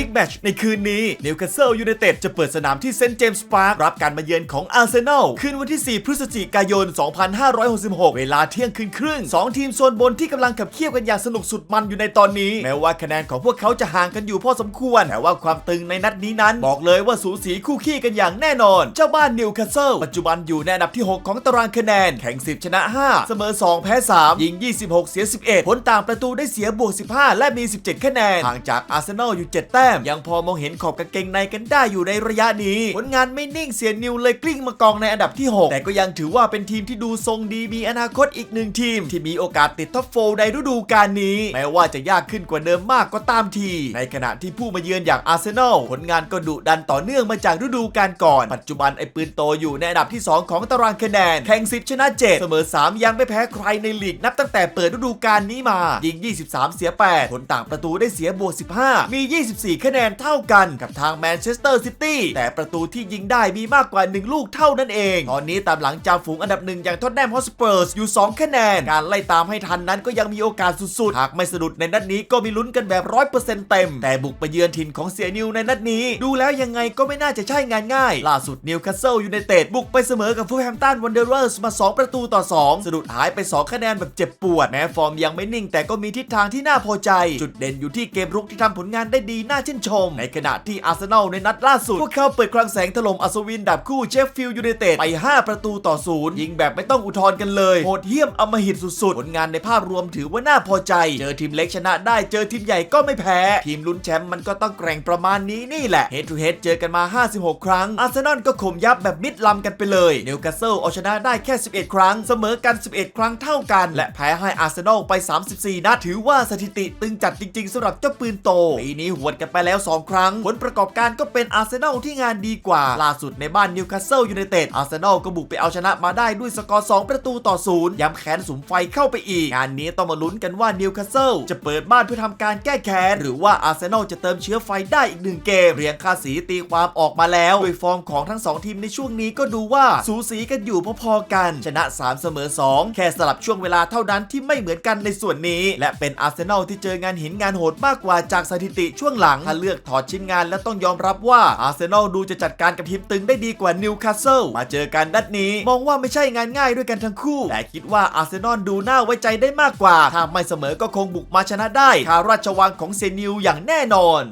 บิ๊กแมตชในคืนนี้นิวคาสเซิลยูไนเต็ดจะเปิดสนามที่เซนต์เจมส์พาร์ครับการมาเยือนของอาร์เซนอลคืนวันที่ 4 พฤศจิกายน 2566 เวลาเที่ยงคืนครึ่ง 2 ทีมโซนบนที่กำลังขับเคี่ยวกันอย่างสนุกสุดมันอยู่ในตอนนี้ แม้ว่าคะแนนของพวกเขาจะห่างกันอยู่พอสมควร แต่ว่าความตึงในนัดนี้นั้น บอกเลยว่าสูสีคู่ขี้กันอย่างแน่นอน เจ้าบ้านนิวคาสเซิลปัจจุบันอยู่ในอันดับที่ 6 ของตารางคะแนน แข่ง 10 ชนะ 5 เสมอ 2 แพ้ 3 ยิง 26 เสีย 11 ผลต่างประตูได้เสียบวก 15 และมี 17 คะแนนห่างจากอาร์เซนอลอยู่ 7 แต้มยังพอมองเห็นขอบกางเกงในกันได้อยู่ในระยะนี้ ผลงานไม่นิ่งเสียนิวเลยกลิ้งมากองในอันดับที่ 6 แต่ก็ยังถือว่าเป็นทีมที่ดูทรงดีมีอนาคตอีกหนึ่งทีม ที่มีโอกาสติดท็อปโฟร์ในฤดูกาลนี้ แม้ว่าจะยากขึ้นกว่าเดิมมากก็ตามที ในขณะที่ผู้มาเยือนอย่างอาร์เซนอลผลงานก็ดุดันต่อเนื่องมาจากฤดูกาลก่อน ปัจจุบันไอ้ปืนโตอยู่ในอันดับที่ 2 ของตารางคะแนนแข่ง 10 ชนะ 7 เสมอ 3 ยังไม่แพ้ใครในลีกนับตั้งแต่เปิดฤดูกาลนี้มายิง 23 เสีย 8 ผลต่างประตูได้เสียบวก 15 มี 24คะแนนเท่ากันกับทางแมนเชสเตอร์ซิตี้แต่ประตูที่ยิงได้มีมากกว่า 1 ลูกเท่านั้นเอง ตอนนี้ตามหลังจ่าฝูงอันดับหนึ่งอย่างท็อตแนมฮอสเปอร์สอยู่ 2 คะแนน การไล่ตามให้ทันนั้นก็ยังมีโอกาสสุดๆ หากไม่สะดุดในนัดนี้ก็มีลุ้นกันแบบ 100%เต็ม แต่บุกไปเยือนถิ่นของเสียนิวในนัดนี้ ดูแล้วยังไงก็ไม่น่าจะใช่งานง่าย ล่าสุดนิวคาสเซิลยูไนเต็ดบุกไปเสมอกับฟูแฮมตันวันเดอร์เรอร์สมา 2 ประตูต่อ 2 สะดุดหายไป 2 คะแนนแบบเจ็บปวดแม้ฟอร์มยังไม่นิ่ง แต่ก็มีทิศทางที่น่าพอใจ จุดเด่นอยู่ที่เกมรุกที่ทำผลงานได้ดีน่าชนชม ในขณะที่อาร์เซนอลในนัดล่าสุด พวกเขาเปิดคลังแสงถล่มอัศวินดับคู่เชฟฟิลด์ยูไนเต็ดไป 5 ประตูต่อศูนย์ยิงแบบไม่ต้องอุทธรณ์กันเลยโหดเหี้ยมอมหิตสุดๆ ผลงานในภาพรวมถือว่าน่าพอใจ เจอทีมเล็กชนะได้เจอทีมใหญ่ก็ไม่แพ้ ทีมลุ้นแชมป์มันก็ต้องแกร่งประมาณนี้นี่แหละเฮดทูเฮดเจอกันมา 56 ครั้งอาร์เซนอลก็ข่มยับแบบมิดลำกันไปเลยนิวคาสเซิลเอาชนะได้แค่ 11 ครั้ง เสมอกัน 11 ครั้งเท่ากัน และแพ้ให้อาร์เซนอลไป 34 นัดถือว่าสถิติตึงจัดจริง ๆสำหรับเจ้าปืนโตปีนี้หวดกันไปแล้ว 2 ครั้ง ผลประกอบการก็เป็นอาร์เซนอลที่งานดีกว่า ล่าสุดในบ้านนิวคาสเซิลยูไนเต็ดอาร์เซนอลก็บุกไปเอาชนะมาได้ด้วยสกอร์ 2 ประตูต่อศูนย์ย้ำแค้นสุมไฟเข้าไปอีก งานนี้ต้องมาลุ้นกันว่านิวคาสเซิลจะเปิดบ้านเพื่อทำการแก้แค้นหรือว่าอาร์เซนอลจะเติมเชื้อไฟได้อีกหนึ่งเกมเรียงคาสีตีความออกมาแล้วโดยฟอร์มของทั้งสองทีมในช่วงนี้ก็ดูว่าสูสีกันอยู่พอๆกันชนะ 3 เสมอ 2 แค่สลับช่วงเวลาเท่านั้นที่ไม่เหมือนกันในส่วนนี้ และเป็นอาร์เซนอลที่เจองานหินงานโหดมากกว่าจากสถิติช่วงหลังถ้าเลือกถอดชิ้นงานและต้องยอมรับว่าอาร์เซนอลดูจะจัดการกับทีมตึงได้ดีกว่านิวคาสเซิลมาเจอกันนัดนี้ มองว่าไม่ใช่งานง่ายด้วยกันทั้งคู่ แต่คิดว่าอาร์เซนอลดูน่าไว้ใจได้มากกว่า ถ้าไม่เสมอก็คงบุกมาชนะได้คาราชวังของเซนิวอย่างแน่นอน